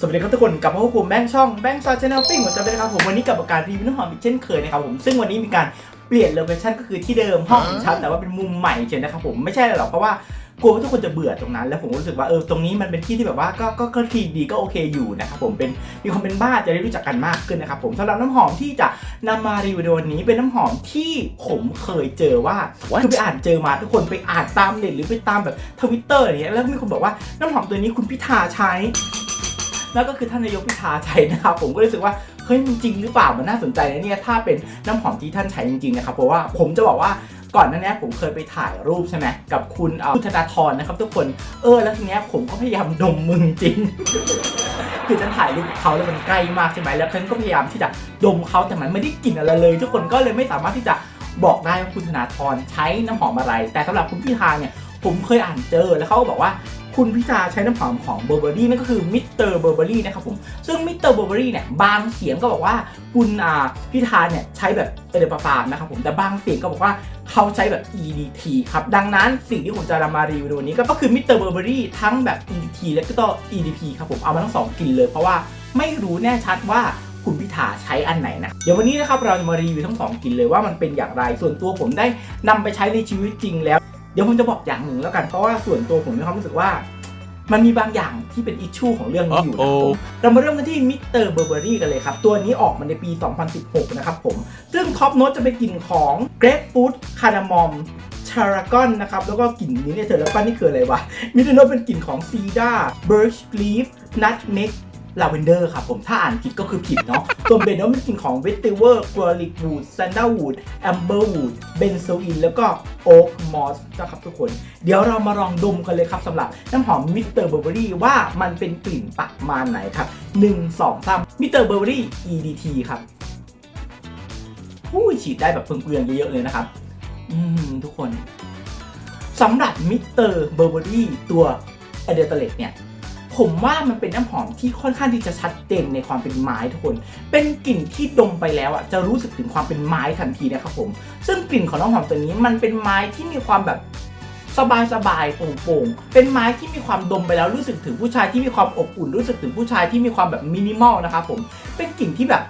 สวัสดีครับทุกคนกลับมาพบกับผมแบงค์ช่องแบงค์ซาชแนลปิ้งผมจะเป็นนะครับผมวันนี้กลับมาการรีวิวน้ำหอมอีกเช่นเคยนะครับผมซึ่งวันนี้มีการเปลี่ยนโลเคชั่นก็คือที่เดิมห้องของฉันแต่ว่าเป็นมุมใหม่เฉยนะครับผมไม่ใช่หรอกเพราะว่ากลัวว่าทุกคนจะเบื่อตรงนั้น แล้วผมก็รู้สึกว่าเออตรงนี้มันเป็นที่ที่แบบว่าก็ก็ก็คลีนดีก็โอเคอยู่นะครับผมเป็นมีความเป็นบ้านจะได้รู้จักกันมากขึ้นนะครับผมสำหรับน้ำหอมที่จะนำมารีวิวในวันนี้เป็นน้ำหอมที่ผมเคยเจอว่า What? คือไปอ่านเจอมาทุกคนไปอ่านตามเน็ตหรือไปตามแบบทวิตเตอร์อะไรเงี้ยแล้วมีคนบอกว่าน้ำหอมตัวนี้คุณพิธาใช้ แล้วก็คือท่านนายกพิธาใช้นะครับผมก็รู้สึกว่าเฮ้ยมันจริงหรือเปล่ามันน่าสนใจนะเนี่ยถ้าเป็นน้ำหอมที่ท่านใช้จริงๆนะครับเพราะว่าผมจะบอกว่าก่อนหน้านี้ผมเคยไปถ่ายรูปใช่ไหมกับคุณคุณธนาธรนะครับทุกคนเออแล้วทีเนี้ยผมก็พยายามดมมึงจริง คือฉันถ่ายรูปเขาแล้วมันใกล้มากใช่ไหมแล้วฉันก็พยายามที่จะดมเขาแต่มันไม่ได้กลิ่นอะไรเลย ทุกคนก็เลยไม่สามารถที่จะบอกได้ว่าคุณธนาธรใช้น้ำหอมอะไร แต่สำหรับคุณพิธาเนี่ยผมเคยอ่านเจอแล้วเขาก็บอกว่า คุณพิธาใช้น้ำหอมของเบอร์เบอรี่นั่นก็คือมิสเตอร์เบอร์เบอรี่นะครับผม ซึ่งมิสเตอร์เบอร์เบอรี่เนี่ยบางเสียงก็บอกว่าคุณพิธาเนี่ยใช้แบบเอเดปฟาร์มนะครับผมแต่บางเสียงก็บอกว่าเขาใช้แบบ EDT ครับ ดังนั้นสิ่งที่ผมจะนำมารีวิวในวันนี้ก็คือมิสเตอร์เบอร์เบอรี่ทั้งแบบ EDT และก็ EDP ครับผมเอามาทั้งสองกลิ่นเลย เพราะว่าไม่รู้แน่ชัดว่าคุณพิธาใช้อันไหนนะ เดี๋ยววันนี้นะครับเราจะมารีวิวทั้งสองกลิ่นเลยว่ามันเป็นอย่างไร ส่วนตัวผมได้นำไปใช้ในชีวิตจริงแล้ว เดี๋ยวผมจะบอกอย่างหนึ่งแล้วกัน เพราะว่าส่วนตัวผมมีความรู้สึกว่า มันมีบางอย่างที่เป็นอิชชูของเรื่องนี้อยู่นะครับผมเรามาเริ่มกันที่มิสเตอร์เบอร์เบอรี่กันเลยครับ ตัวนี้ออกมาในปี 2016 นะครับผม ซึ่งท็อปโน้ตจะเป็นกลิ่นของเกร p ฟ r ู t คาร์ดามอมชารากอนนะครับ แล้วก็กลิ่นนี้เนี่ยเธอแล้วก็นี่คืออะไรวะมิสเตอร์โน้ตเป็นกลิ่นของซีดาเบิร์ชลีฟนัทเมก ลาเวนเดอร์ครับผมถ้าอ่านผิดก็คือผิดเนาะส่วนเบนโนเป็นกลิ่นของเวสเทเวอร์กัวลิกวูดซันดาวูดแอมเบอร์วูดเบนโซอินแล้วก็โอ๊กมอสนะครับทุกคน เดี๋ยวเรามาลองดมกันเลยครับสำหรับน้ำหอมมิสเตอร์เบอร์เบอรี่ว่ามันเป็นกลิ่นประมาณไหนครับ1 2 3มิสเตอร์เบอร์เบอรี่ EDT ครับหู้ฉีดได้แบบเปลืองๆเยอะๆเลยนะครับ อืมทุกคนสำหรับมิสเตอร์เบอร์เบอรี่ตัวอเดเตเลตเนี่ย ผมว่ามันเป็นน้ำหอมที่ค่อนข้างที่จะชัดเจนในความเป็นไม้ทุกคน เป็นกลิ่นที่ดมไปแล้วอะจะรู้สึกถึงความเป็นไม้ทันทีนะครับผม ซึ่งกลิ่นของน้ำหอมตัวนี้มันเป็นไม้ที่มีความแบบสบายสบายๆโปร่งๆ เป็นไม้ที่มีความดมไปแล้วรู้สึกถึงผู้ชายที่มีความอบอุ่น รู้สึกถึงผู้ชายที่มีความแบบมินิมอลนะครับผม เป็นกลิ่นที่แบบ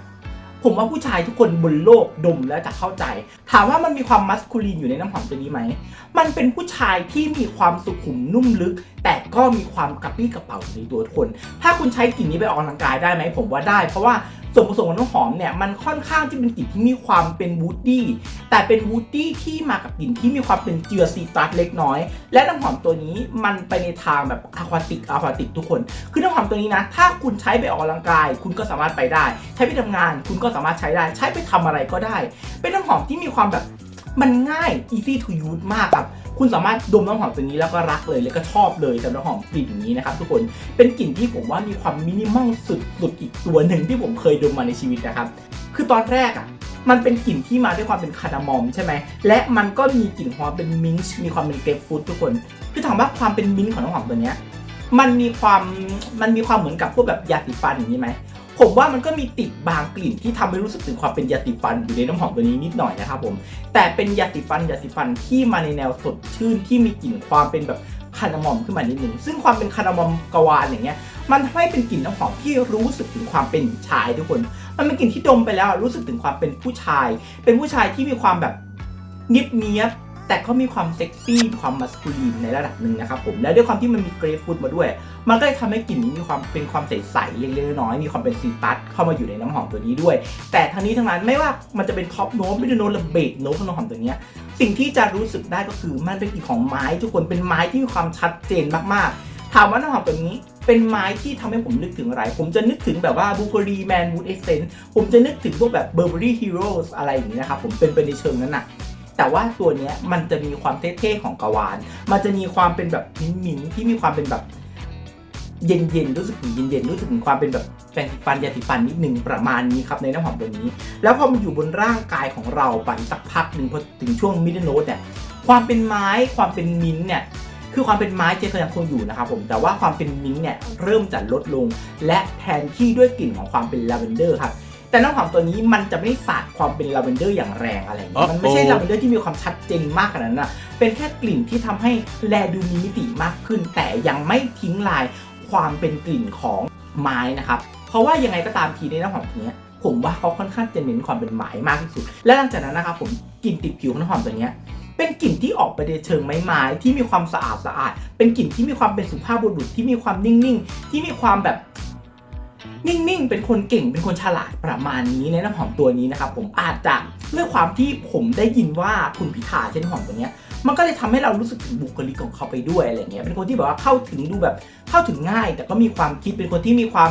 ผมว่าผู้ชายทุกคนบนโลกดมแล้วจะเข้าใจ ถามว่ามันมีความมัสคูลีนอยู่ในน้ำหอมตัวนี้ไหม มันเป็นผู้ชายที่มีความสุขุมนุ่มลึก แต่ก็มีความกระปรี้กระเป๋าในตัวคน ถ้าคุณใช้กลิ่นนี้ไปออกกำลังกายได้ไหมผมว่าได้ เพราะว่า ส่วนผสมของน้ำหอมเนี่ยมันค่อนข้างที่เป็นกลิ่นที่มีความเป็นวูดดี้แต่เป็นวูดดี้ที่มากับกลิ่นที่มีความเป็นเจือซีตรัสเล็กน้อย และน้ำหอมตัวนี้มันไปในทางแบบอะควาติกอะควาติกทุกคน คือน้ำหอมตัวนี้นะ ถ้าคุณใช้ไปออกกำลังกาย คุณก็สามารถไปได้ ใช้ไปทำงาน คุณก็สามารถใช้ได้ ใช้ไปทำอะไรก็ได้ เป็นน้ำหอมที่มีความแบบมันง่าย easy to use มากครับ คุณสามารถดมน้ำหอมตัวนี้แล้วก็รักเลยแล้วก็ชอบเลยสำหรับหอมกลิ่นนี้นะครับทุกคนเป็นกลิ่นที่ผมว่ามีความมินิมอลสุดๆอีกตัวหนึ่งที่ผมเคยดมมาในชีวิตนะครับคือตอนแรกอะมันเป็นกลิ่นที่มาด้วยความเป็นคาร์ดามอมใช่ไหม และมันก็มีกลิ่นความเป็นมิ้นช์ มีความเป็นเกรปฟรุตทุกคน คือถามว่าความเป็นมิ้นช์ของน้ำหอมตัวเนี้ย มันมีความ มันมีความเหมือนกับพวกแบบยาสีฟันอย่างนี้ไหม ผมว่ามันก็มีติดบางกลิ่นที่ทำให้รู้สึกถึงความเป็นยาสีฟันอยู่ในน้ำหอมตัวนี้นิดหน่อยนะครับผม แต่เป็นยาสีฟันยาสีฟันที่มาในแนวสดชื่นที่มีกลิ่นความเป็นแบบคาร์ดามอมขึ้นมานิดหนึ่งซึ่งความเป็นคาร์ดามอมกวานอย่างเงี้ยมันทำให้เป็นกลิ่นน้ำหอมที่รู้สึกถึงความเป็นชายทุกคน มันเป็นกลิ่นที่ดมไปแล้วรู้สึกถึงความเป็นผู้ชาย เป็นผู้ชายที่มีความแบบเนียบเนียบ แต่ก็มีความเซ็กซี่ความมัสคูลีนในระดับหนึ่งนะครับผมและด้วยความที่มันมีเกรฟฟูดมาด้วย มันก็เลยทำให้กลิ่นนี้มีความเป็นความใสๆเล็กๆน้อยๆมีความเป็นซีตัสเข้ามาอยู่ในน้ำหอมตัวนี้ด้วย แต่ทั้งนี้ทั้งนั้นไม่ว่ามันจะเป็นท็อปโน้ตไม่ได้โน้ตหรือเบสโน้ตของน้ำหอมตัวนี้สิ่งที่จะรู้สึกได้ก็คือมันเป็นกลิ่นของไม้ ทุกคนเป็นไม้ที่มีความชัดเจนมากๆ ถามว่าน้ำหอมตัวนี้เป็นไม้ที่ทำให้ผมนึกถึงอะไร ผมจะนึกถึงแบบว่าบูเบอรี่แมนวูดเอเซนผมจะนึกถึงพวกแบบเบอร์เบอรี่ฮีโร่อะไรอย่างนี้นะครับผมเป็นไปในเชิงนั้นนะ แต่ว่าตัวเนี้ยมันจะมีความเท่ๆของกวาน มันจะมีความเป็นแบบมิ้นๆที่มีความเป็นแบบเย็นๆรู้สึกถึงเย็นๆรู้สึกถึงความเป็นแบบแปรงฟันยาสีฟันนิดหนึ่งประมาณนี้ครับในน้ำหอมตัวนี้ แล้วพอมันอยู่บนร่างกายของเราไปสักพักหนึ่งพอถึงช่วงมิดเดิลโนตเนี่ยความเป็นไม้ความเป็นมิ้นเนี่ยคือความเป็นไม้เจก็ยังคงอยู่นะครับผมแต่ว่าความเป็นมิ้นเนี่ยเริ่มจะลดลง และแทนที่ด้วยกลิ่นของความเป็นลาเวนเดอร์ครับ แต่น้ำหอมตัวนี้มันจะไม่สาดความเป็นลาเวนเดอร์อย่างแรงอะไรอย่างเงี้ยมันไม่ใช่ Uh-oh ลาเวนเดอร์ที่มีความชัดเจนมากขนาดนั้นนะเป็นแค่กลิ่นที่ทำให้แลดูมีมิติมากขึ้น แต่ยังไม่ทิ้งลายความเป็นกลิ่นของไม้นะครับ เพราะว่ายังไงก็ตามทีในน้ำหอมตัวเนี้ยผมว่าเขาค่อนข้างจะเน้นความเป็นไม้มากที่สุด และหลังจากนั้นนะครับผมกลิ่นติดผิวของน้ำหอมตัวเนี้ยเป็นกลิ่นที่ออกไปในเชิงไม้ไม้ๆที่มีความสะอาดสะอาด เป็นกลิ่นที่มีความเป็นสุภาพบุรุษที่มีความนิ่งๆ ที่มีความแบบ นิ่งๆ เป็นคนเก่งเป็นคนฉลาดประมาณนี้ในน้ำหอมตัวนี้นะครับผมอาจจะด้วยความที่ผมได้ยินว่าคุณพิธาใช้น้ำหอมตัวเนี้ยมันก็เลยทำให้เรารู้สึกถึงบุคลิกของเขาไปด้วยอะไรเงี้ยเป็นคนที่แบบว่าเข้าถึงดูแบบเข้าถึงง่าย แต่ก็มีความคิดเป็นคนที่มีความ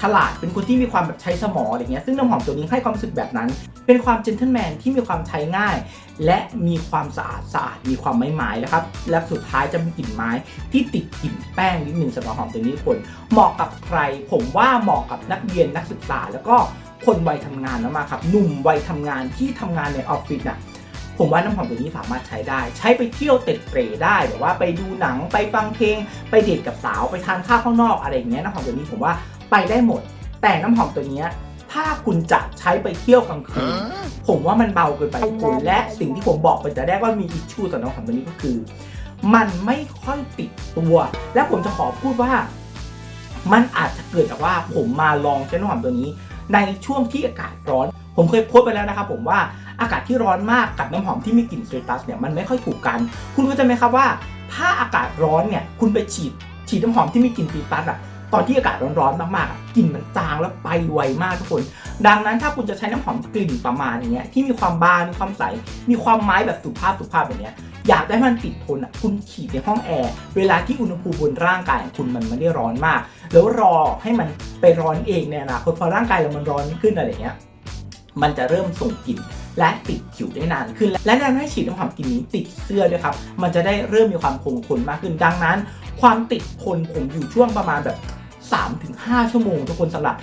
ฉลาดเป็นคนที่มีความแบบใช้สมองอะไรเงี้ยซึ่งน้ำหอมตัวนี้ให้ความรู้สึกแบบนั้น เป็นความเจน t l e m แมนที่มีความใช้ง่าย และมีความสะอาดสะอาดมีความไม้ไม้แล้วครับ และสุดท้ายจะมีกลิ่นไม้ที่ติดกลิ่นแป้งนิดนึงสำหรับหอมตัวนี้คนเหมาะกับใคร ผมว่าเหมาะกับนักเรียนนักศึกษา แล้วก็คนวัยทำงานมาครับหนุ่มวัยทำงานที่ทำงานในออฟฟิศน่ะผมว่าน้ำหอมตัวนี้สามารถใช้ได้ ใช้ไปเที่ยวเตะเตร่ได้แบบว่าไปดูหนังไปฟังเพลง ไปเดทกับสาวไปทานข้าวข้างนอกอะไรอย่างเงี้ยน้ำหอมตัวนี้ผมว่า ไปได้หมด แต่น้ำหอมตัวเนี้ยถ้าคุณจะใช้ไปเที่ยวกลางคืนผมว่ามันเบาเกินไปทุกคนและสิ่งที่ผมบอกไปแต่แรกว่ามีอิชชูสำหรับน้ำหอมตัวนี้ก็คือ มันไม่ค่อยติดตัว และผมจะขอพูดว่า มันอาจจะเกิดจากว่าผมมาลองใช้น้ำหอมตัวนี้ ในช่วงที่อากาศร้อน ผมเคยโพสต์ไปแล้วนะครับผมว่าอากาศที่ร้อนมากกับน้ำหอมที่มีกลิ่นสเตตัสเนี่ยมันไม่ค่อยถูกกัน คุณเข้าใจไหมครับว่า ถ้าอากาศร้อนเนี่ยคุณไปฉีดฉีดน้ำหอมที่มีกลิ่นสเตตัสอะ ตอนที่อากาศร้อนๆมากๆกลิ่นมันจางแล้วไปไวมากทุกคน ดังนั้นถ้าคุณจะใช้น้ำหอมกลิ่นประมาณอย่างเงี้ยที่มีความบานมีความใส มีความไม้แบบสุภาพสุภาพแบบเนี้ยอยากได้มันติดทนอะคุณฉีดในห้องแอร์เวลาที่อุณหภูมิบนร่างกายของคุณมันไม่ได้ร้อนมาก แล้วรอให้มันไปร้อนเองในอนาคตพอร่างกายเรามันร้อนขึ้นอะไรเงี้ยมันจะเริ่มส่งกลิ่นและติดผิวได้นานขึ้น และแนะนำให้ฉีดน้ำหอมกลิ่นนี้ติดเสื้อด้วยครับ มันจะได้เริ่มมีความคงทนมากขึ้น ดังนั้น ความติดทนผมอยู่ช่วงประมาณแบบ 3-5 ชั่วโมง ทุกคนสำหรับ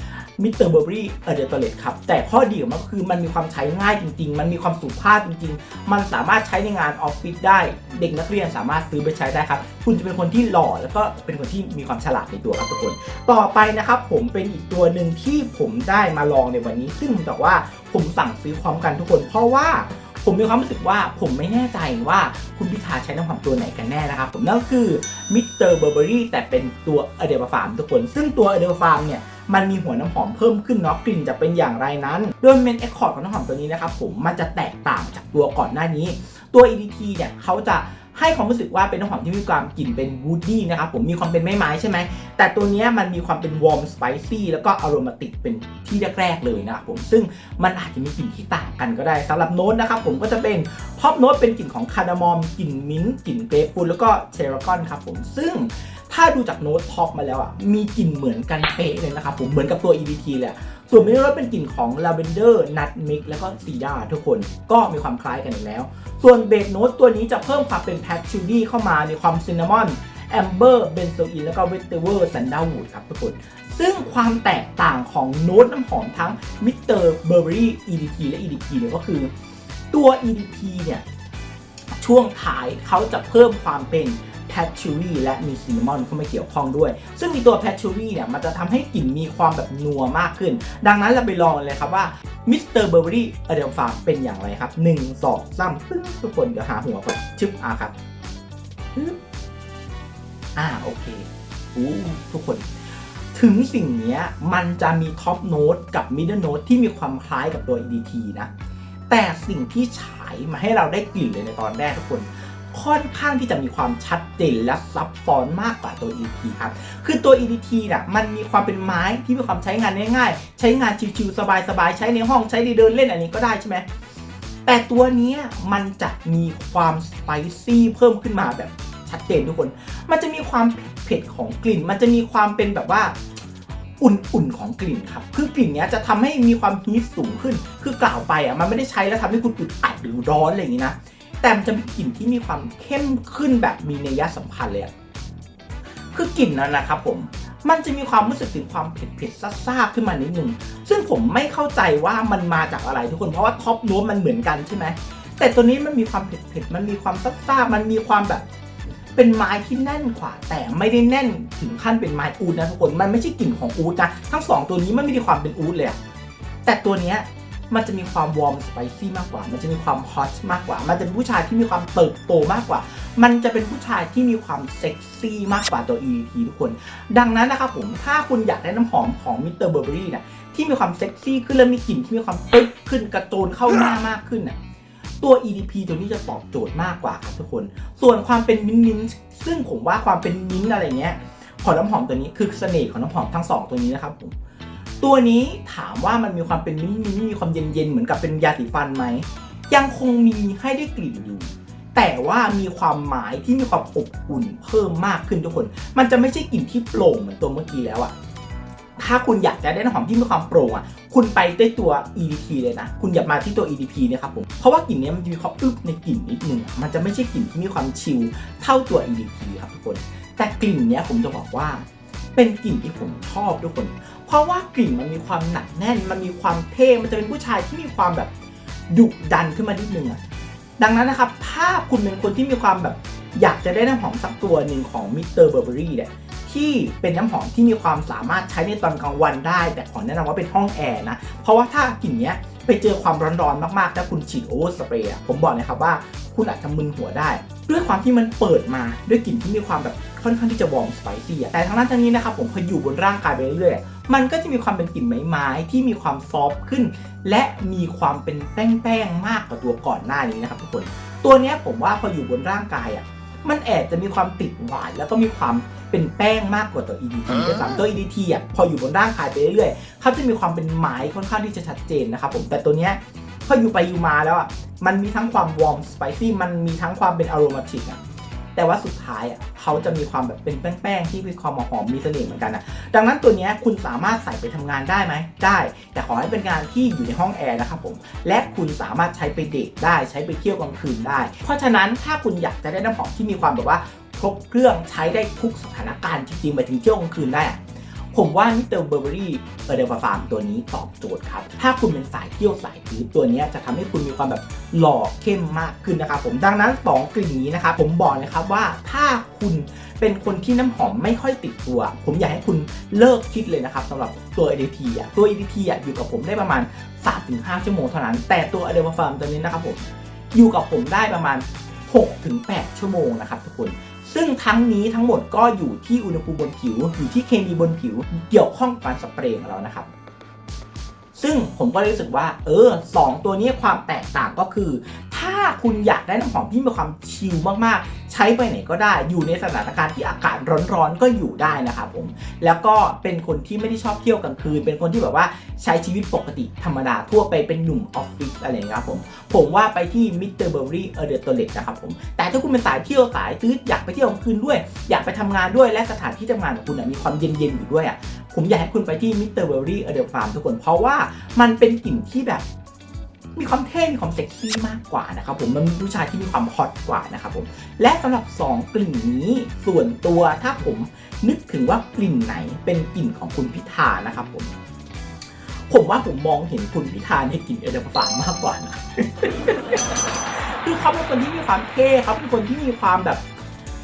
มิสเตอร์เบอร์รี่เอเดตเลตครับ แต่ข้อดีของมันก็คือมันมีความใช้ง่ายจริง ๆ มันมีความสุภาพจริง ๆ มันสามารถใช้ในงานออฟฟิศได้ เด็กนักเรียนสามารถซื้อไปใช้ได้ครับ คุณจะเป็นคนที่หล่อแล้วก็เป็นคนที่มีความฉลาดในตัวครับทุกคน ต่อไปนะครับผมเป็นอีกตัวหนึ่งที่ผมได้มาลองในวันนี้ ซึ่งผมบอกว่าผมสั่งซื้อพร้อมกันทุกคน เพราะว่า ผมมีความรู้สึกว่าผมไม่แน่ใจว่าคุณพิธาใช้น้ำหอมตัวไหนกันแน่นะครับ ผมนั่นก็คือมิสเตอร์เบอร์เบอรี่แต่เป็นตัวอเดลฟาร์มทุกคน ซึ่งตัวอเดลฟาร์มเนี่ยมันมีหัวน้ำหอมเพิ่มขึ้นเนาะกลิ่นจะเป็นอย่างไรนั้น โดยเมนเอ็กคอร์ดของน้ำหอมตัวนี้นะครับผมมันจะแตกต่างจากตัวก่อนหน้านี้ ตัว EDT เนี่ยเขาจะ ให้ความรู้สึกว่าเป็นน้ำหอมที่มีความกลิ่นเป็นวูดดี้นะครับผมมีความเป็นไม้ไม้ใช่ไหมแต่ตัวนี้มันมีความเป็นวอร์มสไปซี่แล้วก็อารมาติกเป็นที่แรกๆเลยนะครับผมซึ่งมันอาจจะมีกลิ่นที่ต่างกันก็ได้สำหรับโน้ตนะครับผมก็จะเป็นท็อปโน้ตเป็นกลิ่นของคาร์ดามอมกลิ่นมิ้นท์กลิ่นเกรปฟรุตแล้วก็เชอร์กอนครับผมซึ่ง ถ้าดูจากโน้ตท็อปมาแล้วอะ มีกลิ่นเหมือนกันเป๊ะเลยนะครับผม เหมือนกับตัว EDT เลย ส่วนมิเนอร์เป็นกลิ่นของลาเวนเดอร์นัทมิกแล้วก็ซีดาทุกคน ก็มีความคล้ายกันอีกแล้ว ส่วนเบสโน้ตตัวนี้จะเพิ่มความเป็นแพทชูดี้เข้ามาในความซินนามอนแอมเบอร์เบนโซอินแล้วก็เวสเทเวอร์ซันดาวูดครับทุกคน ซึ่งความแตกต่างของโน้ตน้ำหอมทั้งมิสเตอร์เบอร์เบอรี่ EDT และ EDT เนี่ยก็คือตัว EDT เนี่ยช่วงท้ายเขาจะเพิ่มความเป็น แพทชูรี่และมีซินนามอนเข้ามาเกี่ยวข้องด้วย ซึ่งมีตัวแพทชูรี่เนี่ยมันจะทำให้กลิ่นมีความแบบนัวมากขึ้น ดังนั้นเราไปลองเลยครับว่ามิสเตอร์เบอร์เบอรี่อเดลฟาร์เป็นอย่างไรครับ 1 2 3ปึ้งทุกคนเดี๋ยวหาหัวก่อนชึบอะครับอ่าโอเคอู้ทุกคนถึงสิ่งนี้มันจะมีท็อปโน้ตกับมิดเดิลโน้ตที่มีความคล้ายกับตัว EDT นะ แต่สิ่งที่ฉายมาให้เราได้กลิ่นเลยในตอนแรกทุกคน ค่อนข้างที่จะมีความชัดเจนและซับซ้อนมากกว่าตัว EDT ครับคือตัว EDT น่ะมันมีความเป็นไม้ที่มีความใช้งานง่ายๆ ใช้งานชิวๆสบายๆ ใช้ในห้องใช้ในเดินเล่นอันนี้ก็ได้ใช่ไหมแต่ตัวนี้มันจะมีความสไปซี่เพิ่มขึ้นมาแบบชัดเจนทุกคน มันจะมีความเผ็ดของกลิ่น มันจะมีความเป็นแบบว่าอุ่นๆของกลิ่นครับ คือกลิ่นเนี้ยจะทำให้มีความฮีทสูงขึ้น คือกล่าวไปอะมันไม่ได้ใช้แล้วทำให้คุณอึดอัดหรือร้อนอะไรอย่างนี้นะ แต่มันจะมีกลิ่นที่มีความเข้มขึ้นแบบมีนัยสำคัญเลยคือกลิ่นนั้นนะครับผมมันจะมีความรู้สึกถึงความเผ็ดเผ็ดๆซ่าๆขึ้นมานิดนึง ซึ่งผมไม่เข้าใจว่ามันมาจากอะไรทุกคน เพราะว่าท็อปโน้ตมันเหมือนกันใช่ไหม แต่ตัวนี้มันมีความเผ็ดเผ็ดๆมันมีความซ่าๆมันมีความแบบ เป็นไม้ที่แน่นกว่า แต่ไม่ได้แน่นถึงขั้นเป็นไม้อูดนะทุกคน มันไม่ใช่กลิ่นของอูดนะ ทั้งสองตัวนี้มันไม่มีความเป็นอูดเลย แต่ตัวเนี้ย มันจะมีความวอร์มสไปซี่มากกว่า มันจะมีความฮอตมากกว่า มันจะเป็นผู้ชายที่มีความเติบโตมากกว่า มันจะเป็นผู้ชายที่มีความเซ็กซี่มากกว่าตัว EDT ทุกคน ดังนั้นนะครับผม ถ้าคุณอยากได้น้ำหอมของ Mr. Burberry เนี่ยที่มีความเซ็กซี่ขึ้นและมีกลิ่นที่มีความตึ๊บขึ้นกระโจนเข้าหน้ามากขึ้นน่ะตัว EDP ตัวนี้จะตอบโจทย์มากกว่าครับทุกคน ส่วนความเป็นมิ้นมิ้นท์ซึ่งผมว่าความเป็นมิ้นอะไรเงี้ย ของน้ำหอมตัวนี้คือเสน่ห์ของน้ำหอมทั้งสองตัวนี้นะครับผม ตัวนี้ถามว่ามันมีความเป็นมิ้นท์มีความเย็นเย็นๆ เหมือนกับเป็นยาสีฟันไหม ยังคงมีให้ได้กลิ่นอยู่ แต่ว่ามีความหมายที่มีความอบอุ่นเพิ่มมากขึ้นทุกคน มันจะไม่ใช่กลิ่นที่โปร่งเหมือนตัวเมื่อกี้แล้วอะถ้าคุณอยากจะได้น้ำหอมที่มีความโปร่งอะคุณไปได้ตัว EDP เลยนะ คุณอย่ามาที่ตัว EDP เนี่ยครับผม เพราะว่ากลิ่นนี้มันจะมีความอึบในกลิ่นนิดนึง มันจะไม่ใช่กลิ่นที่มีความชิลเท่าตัว EDP ครับทุกคน แต่กลิ่นนี้ผมจะบอกว่า เป็นกลิ่นที่ผมชอบทุกคน เพราะว่ากลิ่นมันมีความหนักแน่น มันมีความเท่ มันจะเป็นผู้ชายที่มีความแบบดุดันขึ้นมานิดนึงอะดังนั้นนะครับ ถ้าคุณเป็นคนที่มีความแบบอยากจะได้น้ำหอมสักตัวหนึ่งของมิสเตอร์เบอร์เบอรี่เนี่ยที่เป็นน้ำหอมที่มีความสามารถใช้ในตอนกลางวันได้ แต่ขอแนะนำว่าเป็นห้องแอร์นะ เพราะว่าถ้ากลิ่นเนี้ยไปเจอความร้อนๆมากๆถ้าคุณฉีดโอเวอร์สเปรย์ผมบอกเลยครับว่าคุณอาจจะมึนหัวได้ ด้วยความที่มันเปิดมาด้วยกลิ่นที่มีความแบบค่อนข้างที่จะวอร์มสไปซี่แต่ทั้งนั้นทั้งนี้นะครับผมพออยู่บนร่างกายไปเรื่อย มันก็จะมีความเป็นกลิ่นไม้ๆที่มีความซอฟต์ขึ้น และมีความเป็นแป้งๆมากกว่าตัวก่อนหน้านี้นะครับทุกคน ตัวเนี้ยผมว่าพออยู่บนร่างกายอะมันแอบจะมีความติดหวาน แล้วก็มีความเป็นแป้งมากกว่าตัว EDT ด้วยซ้ำตัว EDT อะพออยู่บนร่างกายไปเรื่อยๆเขาจะมีความเป็นไม้ค่อนข้างที่จะชัดเจนนะครับผมแต่ตัวเนี้ยพออยู่ไปอยู่มาแล้วอะมันมีทั้งความวอร์มสไปซี่มันมีทั้งความเป็นอารมาติกอะ แต่ว่าสุดท้ายอะเขาจะมีความแบบเป็นแป้งๆที่มีความหอมมีเสน่ห์เหมือนกันอะดังนั้นตัวนี้คุณสามารถใส่ไปทำงานได้ไหมได้ แต่ขอให้เป็นงานที่อยู่ในห้องแอร์นะครับผมและคุณสามารถใช้ไปเดทได้ใช้ไปเที่ยวกลางคืนได้ เพราะฉะนั้นถ้าคุณอยากจะได้น้ำหอมที่มีความแบบว่าครบเครื่องใช้ได้ทุกสถานการณ์จริงๆไปถึงเที่ยวกลางคืนได้ ผมว่ามิสเตอร์เบอร์เบอรี่เอเดลฟาร์มตัวนี้ตอบโจทย์ครับ ถ้าคุณเป็นสายเที่ยวสายทืตัวนี้จะทำให้คุณมีความแบบหล่อเข้มมากขึ้นนะครับผมดังนั้นสองกลิ่นนี้นะครับผมบอกเลยครับว่าถ้าคุณเป็นคนที่น้ำหอมไม่ค่อยติดตัว ผมอยากให้คุณเลิกคิดเลยนะครับสำหรับตัว EDT อะตัว EDT อะอยู่กับผมได้ประมาณ 3-5 ชั่วโมงเท่านั้น แต่ตัว a d e l a Farm ตัวนี้นะครับผมอยู่กับผมได้ประมาณ 6-8 ชั่วโมงนะครับทุกคน ซึ่งทั้งนี้ทั้งหมดก็อยู่ที่อุณหภูมิบนผิว อยู่ที่เคมีบนผิว เกี่ยวข้องกับการสเปรย์ของเรานะครับ ซึ่งผมก็รู้สึกว่า เออสองตัวนี้ความแตกต่างก็คือ ถ้าคุณอยากได้น้ำหอมที่มีความชิลมากๆ ใช้ไปไหนก็ได้ อยู่ในสถานการณ์ที่อากาศร้อนๆก็อยู่ได้นะครับผม แล้วก็เป็นคนที่ไม่ได้ชอบเที่ยวกลางคืน เป็นคนที่แบบว่าใช้ชีวิตปกติธรรมดาทั่วไปเป็นหนุ่มออฟฟิศอะไรอย่างเงี้ยครับผม ผมว่าไปที่มิสเตอร์เบอร์รี่เอเดอร์ตัวเล็กนะครับผม แต่ถ้าคุณเป็นสายเที่ยวสายตื้ออยากไปเที่ยวกลางคืนด้วย อยากไปทำงานด้วยและสถานที่ทำงานของคุณมีความเย็นๆอยู่ด้วยอะผมอยากให้คุณไปที่มิสเตอร์เบอร์รี่เอเดอร์ฟาร์มทุกคนเพราะว่ามันเป็นกลิ่นที่แบบ มีความเท่ มีความเซ็กซี่มากกว่านะครับผม มันมีผู้ชายที่มีความฮอตกว่านะครับผม และสำหรับ 2 กลิ่นนี้ส่วนตัวถ้าผมนึกถึงว่ากลิ่นไหนเป็นกลิ่นของคุณพิธานะครับผม ผมว่าผมมองเห็นคุณพิธาในกลิ่นเอเดอร์ฟาร์มมากกว่านะคือเขาเป็นคนที่มีความเท่เขาเป็นคนที่มีความแบบ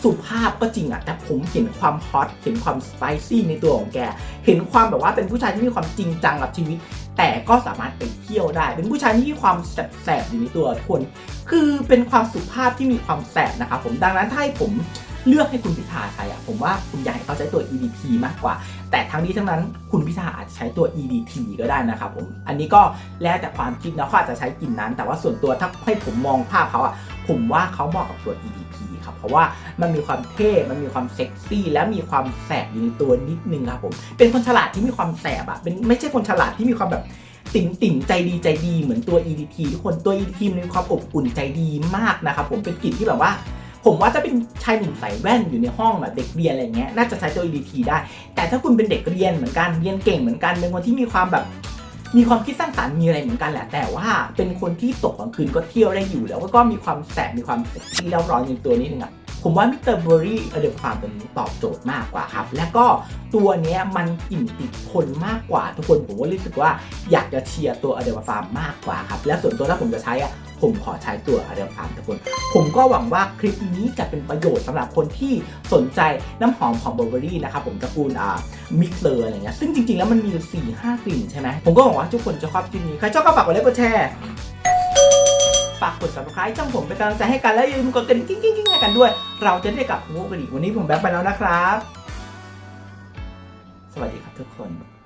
สุภาพก็จริงอะแต่ผมเห็นความฮอตเห็นความสไปซี่ในตัวของแก เห็นความแบบว่าเป็นผู้ชายที่มีความจริงจังกับชีวิต แต่ก็สามารถไปเที่ยวได้ เป็นผู้ชายที่มีความแสบๆอยู่ในตัวทุกคน คือเป็นความสุภาพที่มีความแสบนะครับผมดังนั้นถ้าให้ผมเลือกให้คุณพิธาใช้อะผมว่าคุณอยากให้เขาใช้ตัว EDP มากกว่า แต่ทั้งนี้ทั้งนั้นคุณพิธาอาจจะใช้ตัว EDT ก็ได้นะครับผม อันนี้ก็แล้วแต่ความคิดนะเขาอาจจะใช้กลิ่นนั้น แต่ว่าส่วนตัวถ้าให้ผมมองภาพเขาอะ ผมว่าเขาเหมาะกับตัว EDP ครับ เพราะว่ามันมีความเท่ มันมีความเซ็กซี่ และมีความแสบอยู่ในตัวนิดนึงครับผม เป็นคนฉลาดที่มีความแสบอะเป็นไม่ใช่คนฉลาดที่มีความแบบติ่งติ่งใจดีใจดีเหมือนตัว EDT ทุกคน ตัว EDT มันมีความอบอุ่นใจดีมากนะครับผม เป็นกลิ่นที่แบบว่าผมว่าจะเป็นชายหนุ่มใส่แว่นอยู่ในห้องแบบเด็กเรียนอะไรเงี้ยน่าจะใช้ตัว EDT ได้ แต่ถ้าคุณเป็นเด็กเรียนเหมือนกันเรียนเก่งเหมือนกันเป็นคนที่มีความแบบ มีความคิดสร้างสรรค์มีอะไรเหมือนกันแหละ แต่ว่าเป็นคนที่ตกกลางคืนก็เที่ยวได้อยู่แล้วก็มีความแสบมีความเซ็กซี่แล้วร้อนในตัวนิดนึงอะผมว่ามิสเตอร์เบอรี่เดอร์ฟาร์มตัวนี้ตอบโจทย์มากกว่าครับ และก็ตัวนี้มันอิ่มติดคนมากกว่าทุกคนผมว่ารู้สึกว่าอยากจะเชียร์ตัวเดอร์ฟาร์มมากกว่าครับ และส่วนตัวถ้าผมจะใช้อะ ผมขอใช้ตัวอเดลฟาร์มทุกคน ผมก็หวังว่าคลิปนี้จะเป็นประโยชน์สำหรับคนที่สนใจน้ำหอมของเบอร์เบอรี่นะครับผมตระกูลอ่ามิกเลอร์อะไรเงี้ยซึ่งจริงๆแล้วมันมีอยู่สี่ห้ากลิ่นใช่ไหมผมก็หวังว่าทุกคนจะชอบคลิปนี้ ใครชอบก็ฝากกดไลค์กดแชร์ฝากกด subscribe ช่องผมเป็นกำลังใจให้กันและอย่าลืมกดกระดิ่งกิ้งกิ้งกิ้งให้กันด้วย เราจะได้กลับมาพบกันอีกวันนี้ผมแบ็คไปแล้วนะครับ สวัสดีครับทุกคน